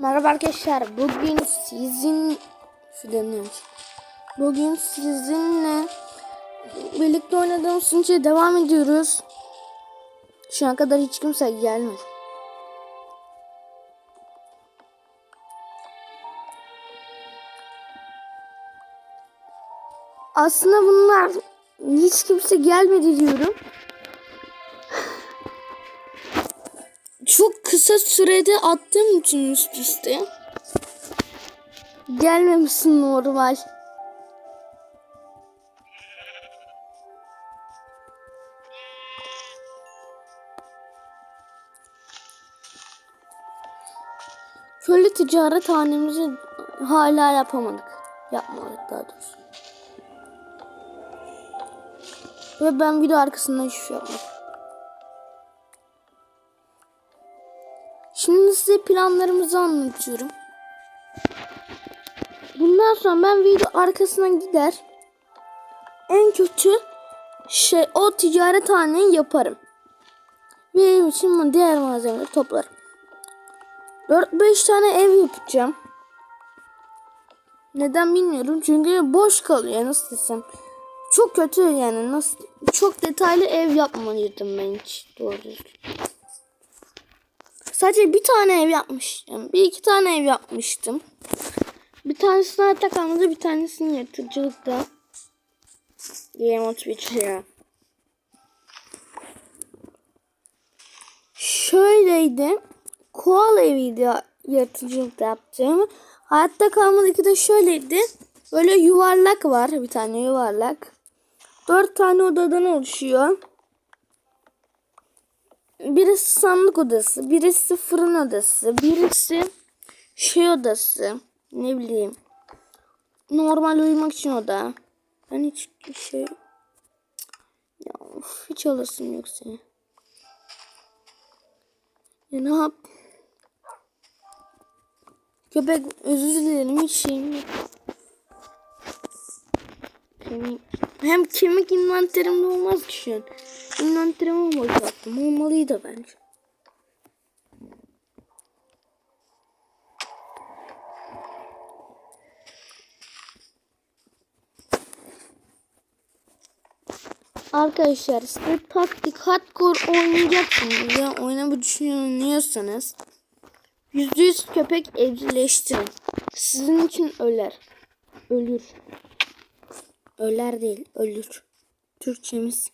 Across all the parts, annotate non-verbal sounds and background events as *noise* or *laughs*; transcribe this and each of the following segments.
Merhaba arkadaşlar. Bugün sizin şu Bugün sizinle birlikte oynadığımız sınıfça devam ediyoruz. Şu an kadar hiç kimse gelmedi. Aslında bunlar hiç kimse gelmedi diyorum. Kısa sürede attığım için üst üste. Gelmemişsin normal. Şöyle ticaret hanemizi hala yapamadık. Yapmadık daha doğrusu. Ve ben video arkasından hiçbir şey yapmadım. Şimdi size planlarımızı anlatıyorum. Bundan sonra ben video arkasından gider. En kötü şey o ticarethaneyi yaparım. Ve evim için diğer malzemeleri toplarım. 4-5 tane ev yapacağım. Neden bilmiyorum. Çünkü boş kalıyor nasıl desem. Çok kötü yani nasıl çok detaylı ev yapmalıydım ben hiç doğru düzgün. Sadece bir tane ev yapmıştım. Bir iki tane ev yapmıştım. Bir tanesini kalmadı. Bir tanesini yırtıcılıkta. Game of Twitch'e. Şöyleydi. Koala eviydi yırtıcılıkta yaptığım. Hayatta kalmadaki de şöyleydi. Böyle yuvarlak var. Bir tane yuvarlak. Dört tane odadan oluşuyor. Birisi sandık odası, birisi fırın odası, birisi şey odası. Ne bileyim. Normal uyumak için oda. Ben hiç şey... Ya of, hiç alasım yok seni. Ya ne yap? Köpek özür dilerim hiç şeyim yok. Kemik. Hem kemik inventörümde olmaz ki şu an. İnventerimi boşalttım. Olmalıydı bence. Arkadaşlar size taktik hardcore oynayacaksınız ya oynamayı düşünüyorsanız %100 köpek evcilleştirin. Sizin için öler. Ölür. Öler değil, ölür. Türkçemiz.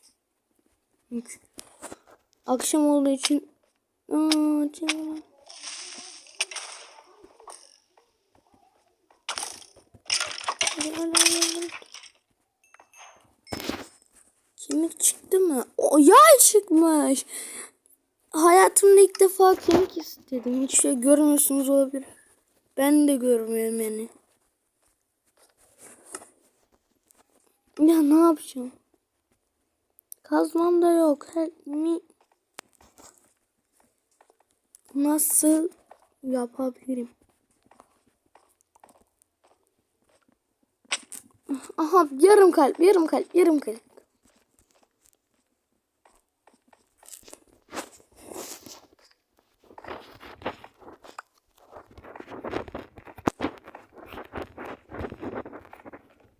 Akşam olduğu için Aa, canım. Kemik çıktı mı? O yay çıkmış. Hayatımda ilk defa kemik istedim. Hiç şey görmüyorsunuz olabilir. Ben de görmüyorum yani. Ya ne yapacağım? Kazmam da yok. Help me. Nasıl yapabilirim? Aha yarım kalp, yarım kalp, yarım kalp.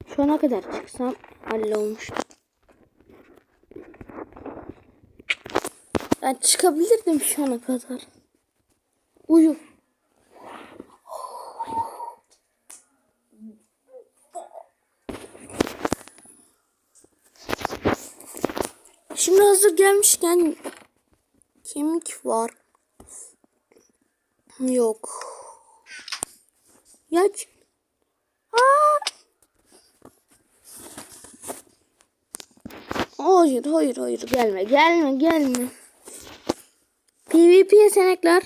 Şu ana kadar çıksam hallolmuştu. Ben çıkabilirdim şu ana kadar. Uyu. Şimdi hazır gelmişken kemik var. Yok. Ya Aa! Hayır hayır hayır gelme gelme gelme. PvP yetenekler.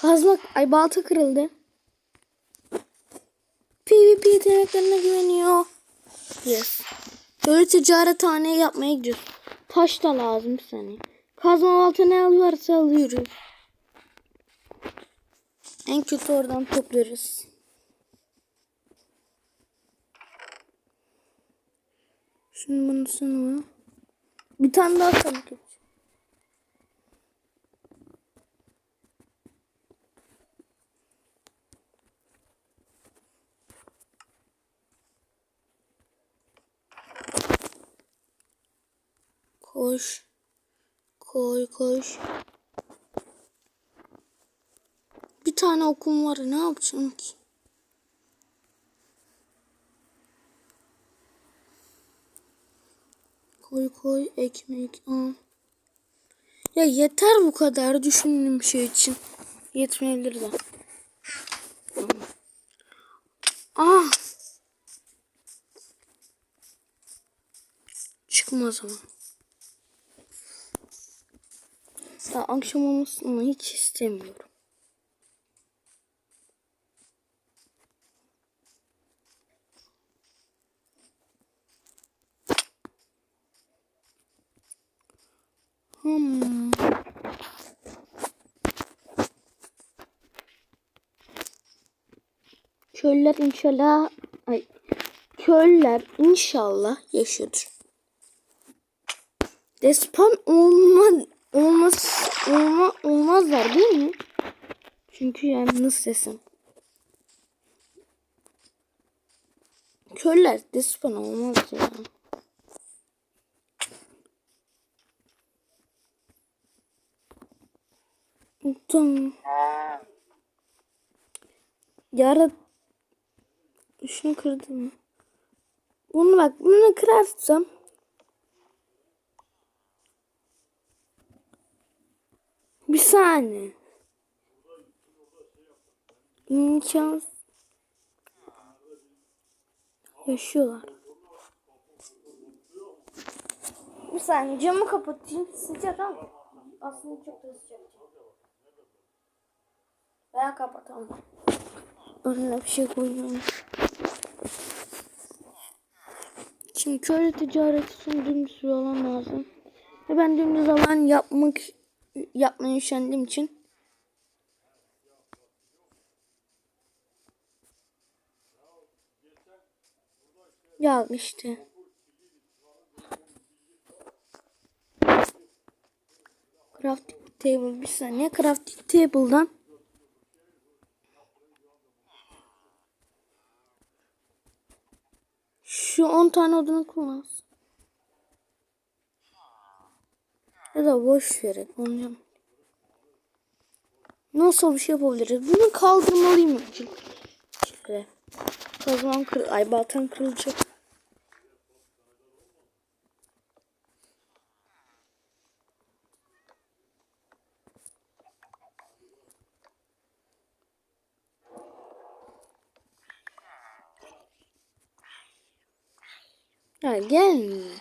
Kazmak ay balta kırıldı. PvP yeteneklerine güveniyor. Yes. Böyle ticarethane yapmaya gidiyoruz. Taş da lazım seni. Kazma balta ne alırsa alıyoruz. En kötü oradan toplarız. Şimdi bunu sana. Bir tane daha sandık Koş. Koy koş. Bir tane okum var. Ne yapacağım ki? Koy koy ekmek al. Ya yeter bu kadar düşündüğüm şey için. Yetmeyebilir de. Ah. Çıkma o Daha akşam olmasını hiç istemiyorum. Hmm. Köller inşallah ay köller inşallah yaşıyordur. Despan olma olmaz olma olmazlar değil mi? Çünkü yani nasıl desem. Köller despan olmaz ya. Tamam. Yara şunu kırdım. Bunu bak bunu kırarsam bir saniye. İmkan yaşıyorlar. Bir saniye camı kapatayım sıcak ama aslında çok da sıcak. Veya kapatalım. Önüne bir şey koyuyorum. Çünkü öyle ticaret için dümdüz bir alan lazım. Ve ben dümdüz alan yapmak yapmaya üşendiğim için Ya işte. Crafting table bir saniye. Crafting table'dan Şu 10 tane odunu kullansın. Ya da boş verin. Onu Nasıl bir şey yapabiliriz? Bunu kaldırmalıyım. Şöyle. Kazmam kır... Ay baltam kırılacak. Ya gelme.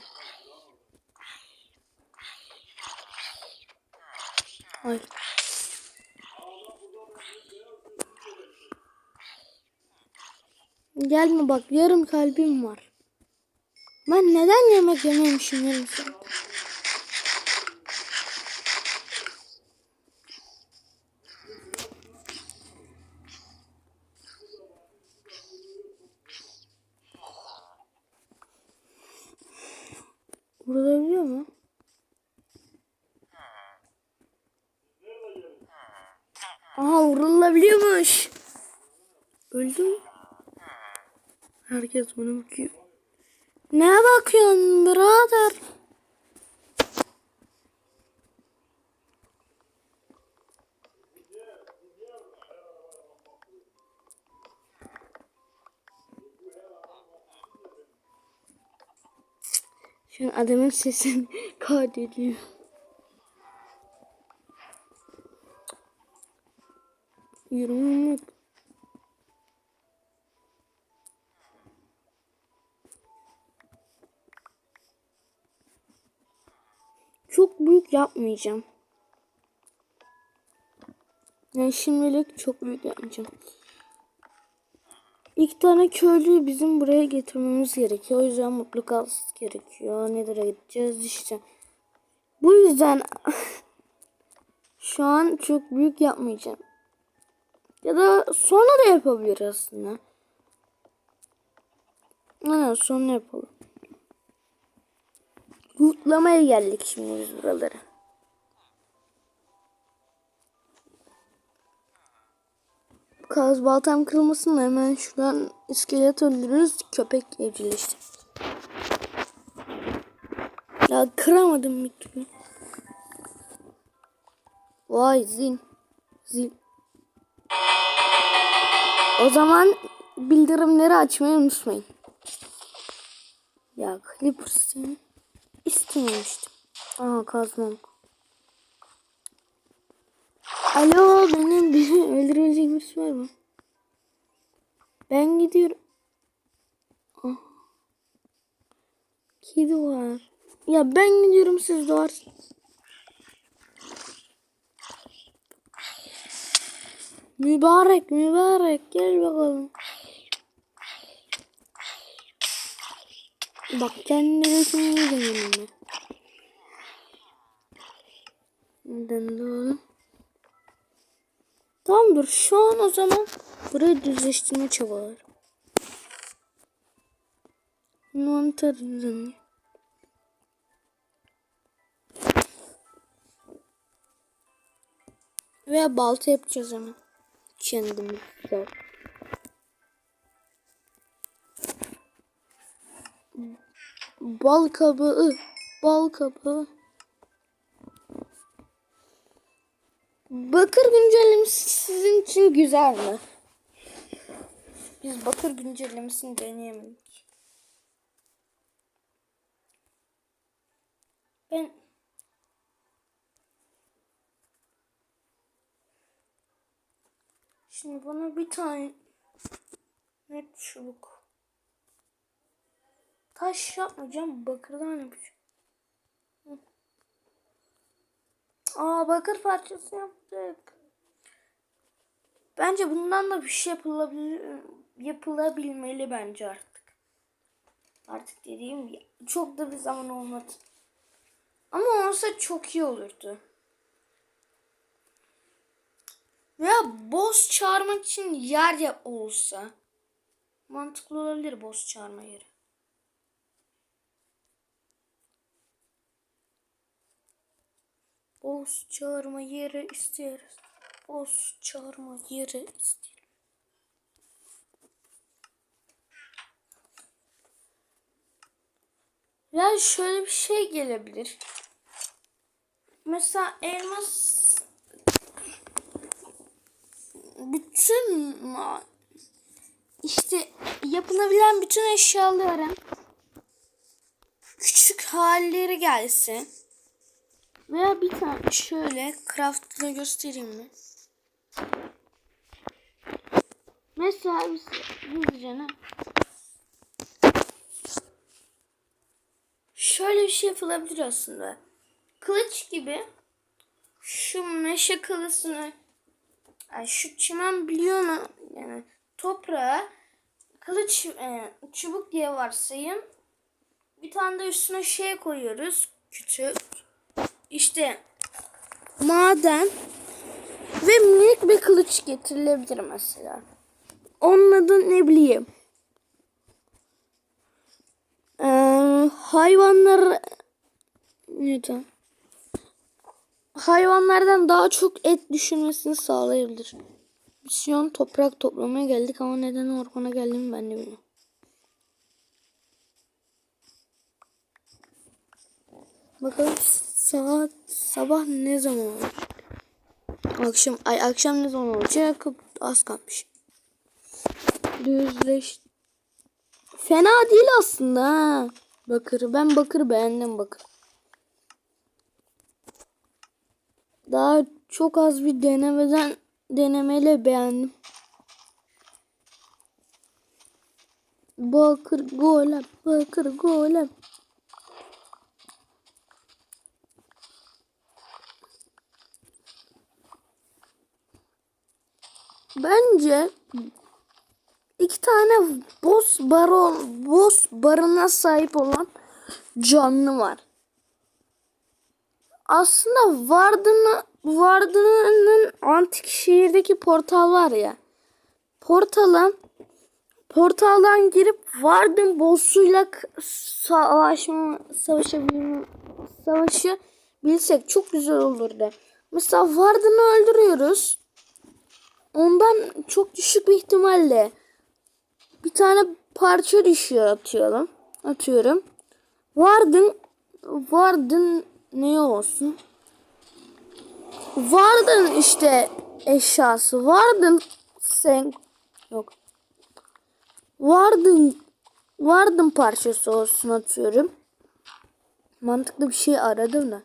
Ay. Gelme bak yarım kalbim var. Ben neden yemek yememişim yarım saat? Vurulabiliyor mu? Aha vurulabiliyormuş. Öldüm. Herkes bana bakıyor. Ne bakıyorsun birader? Şu an adamın sesini *laughs* kaydediyor. Yürümek. Çok büyük yapmayacağım. Yani şimdilik çok büyük yapmayacağım. İlk tane köylüyü bizim buraya getirmemiz gerekiyor. O yüzden mutlu kalsın gerekiyor. Nelere gideceğiz işte. Bu yüzden *laughs* şu an çok büyük yapmayacağım. Ya da sonra da yapabilir aslında. Aynen sonra yapalım. Lootlamaya geldik şimdi biz buraları. Kaz baltam kırılmasın da hemen şuradan iskelet öldürürüz. Köpek evcilleşti. Ya kıramadım bir türlü. Vay zil. Zil. O zaman bildirimleri açmayı unutmayın. Ya Clipper seni istememiştim. Aa kazmam. Alo benim beni *laughs* öldürecek birisi var mı? Ben gidiyorum. Ah. Kedi var. Ya ben gidiyorum siz de varsınız. Mübarek mübarek gel bakalım. Bak kendine düşünmeyi deneyim Neden de oğlum? Tamamdır şu an o zaman burayı düzleştirme çabaları. Mantar düzenli. Ve balta yapacağız hemen. Kendimizde. Bal kabağı. Bal kabağı. Bakır güncellemesi sizin için güzel mi? Biz bakır güncellemesini deneyemedik. Ben Şimdi bana bir tane net çubuk. Taş yapmayacağım. Bakırdan yapacağım. Aa bakır parçası yaptık. Bence bundan da bir şey yapılabilir, yapılabilmeli bence artık. Artık dediğim çok da bir zaman olmadı. Ama olsa çok iyi olurdu. Veya boss çağırmak için yer ya olsa mantıklı olabilir boss çağırma yeri. Boss çağırma yeri isteriz. Boss çağırma yeri isteriz. Ya şöyle bir şey gelebilir. Mesela elmas bütün işte yapılabilen bütün eşyaların küçük halleri gelsin. Veya bir tane şöyle craftını göstereyim mi? Mesela biz hızlıca? Şöyle bir şey yapılabilir aslında. Kılıç gibi şu meşe kılısını yani şu çimen biliyor mu? Yani toprağa kılıç e, çubuk diye varsayım. Bir tane de üstüne şey koyuyoruz. Küçük. İşte maden ve minik bir kılıç getirilebilir mesela. Onun adı ne bileyim. Ee, hayvanlar neden? hayvanlardan daha çok et düşürmesini sağlayabilir. Misyon toprak toplamaya geldik ama neden ormana geldiğimi ben de bilmiyorum. Bakalım saat sabah ne zaman olacak? Akşam ay akşam ne zaman olacak? Az kalmış. Düzleş. Fena değil aslında ha. Bakır ben bakır beğendim bakır. Daha çok az bir denemeden denemeyle beğendim. Bakır golem, bakır golem. Bence iki tane boss baron, boss barına sahip olan canlı var aslında Vardın'ın Vardın'ın antik şehirdeki portal var ya. Portala portaldan girip Vardın boss'uyla savaşma savaşabilme savaşı bilsek çok güzel olurdu. Mesela Vardın'ı öldürüyoruz. Ondan çok düşük bir ihtimalle bir tane parça düşüyor atıyorum. Atıyorum. Vardın Vardın ne olsun? Vardın işte eşyası. Vardın sen yok. Vardın vardın parçası olsun atıyorum. Mantıklı bir şey aradım da.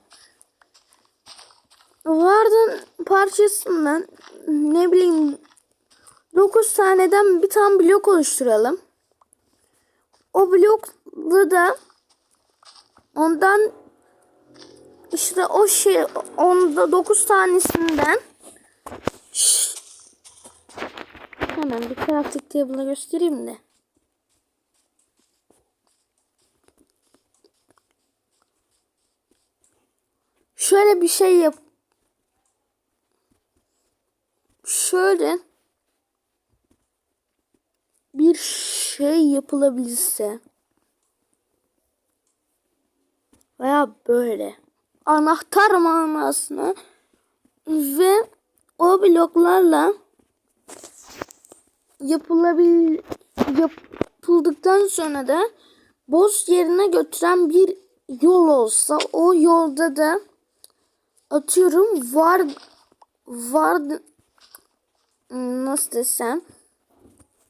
Vardın parçasından ne bileyim 9 taneden bir tane blok oluşturalım. O blokla da ondan işte o şey onda 9 tanesinden hemen bir crafting table'ı göstereyim de. Şöyle bir şey yap. Şöyle bir şey yapılabilirse veya böyle anahtar manasına ve o bloklarla yapılabil yapıldıktan sonra da boss yerine götüren bir yol olsa o yolda da atıyorum var var nasıl desem?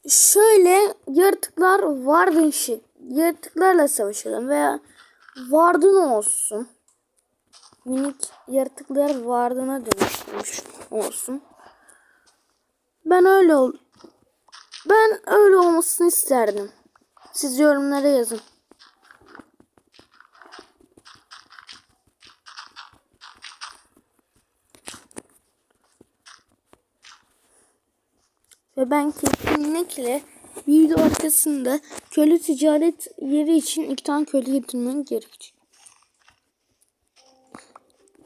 Şöyle yaratıklar vardın şey yaratıklarla savaşalım veya vardın olsun. Minik yaratıklar vardına dönüşmüş olsun. Ben öyle ol ben öyle olmasını isterdim. Siz yorumlara yazın Ve ben kesinlikle video arkasında köle ticaret yeri için iki tane köle getirmem gerekecek.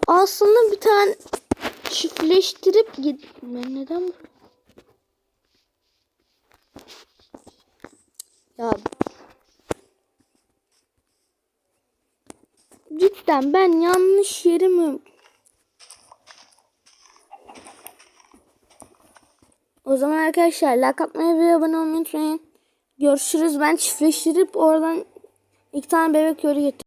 Aslında bir tane çiftleştirip. Ben neden Ya cidden ben yanlış yeri mi O zaman arkadaşlar like atmayı ve abone olmayı unutmayın. Görüşürüz. Ben çiftleştirip oradan iki tane bebek yolu getirdim.